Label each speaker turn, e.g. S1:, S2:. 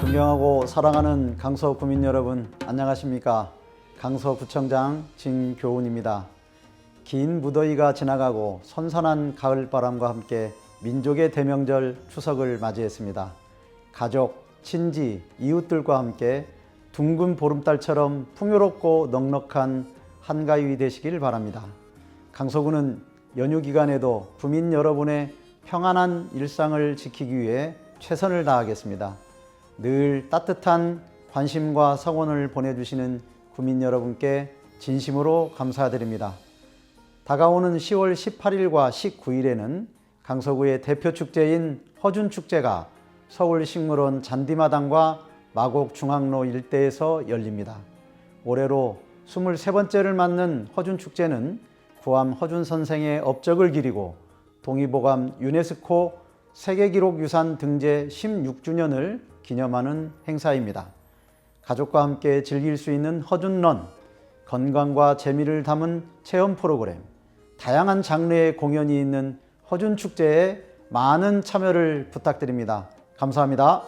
S1: 존경하고 사랑하는 강서 구민 여러분 안녕하십니까? 강서구청장 진교훈입니다. 긴 무더위가 지나가고 선선한 가을바람과 함께 민족의 대명절 추석을 맞이했습니다. 가족, 친지, 이웃들과 함께 둥근 보름달처럼 풍요롭고 넉넉한 한가위 되시길 바랍니다. 강서구는 연휴 기간에도 구민 여러분의 평안한 일상을 지키기 위해 최선을 다하겠습니다. 늘 따뜻한 관심과 성원을 보내주시는 구민 여러분께 진심으로 감사드립니다. 다가오는 10월 18일과 19일에는 강서구의 대표 축제인 허준 축제가 서울 식물원 잔디마당과 마곡 중앙로 일대에서 열립니다. 올해로 23번째를 맞는 허준 축제는 구암 허준 선생의 업적을 기리고 동의보감 유네스코 세계기록 유산 등재 16주년을 기념하는 행사입니다. 가족과 함께 즐길 수 있는 허준런, 건강과 재미를 담은 체험 프로그램, 다양한 장르의 공연이 있는 허준 축제에 많은 참여를 부탁드립니다. 감사합니다.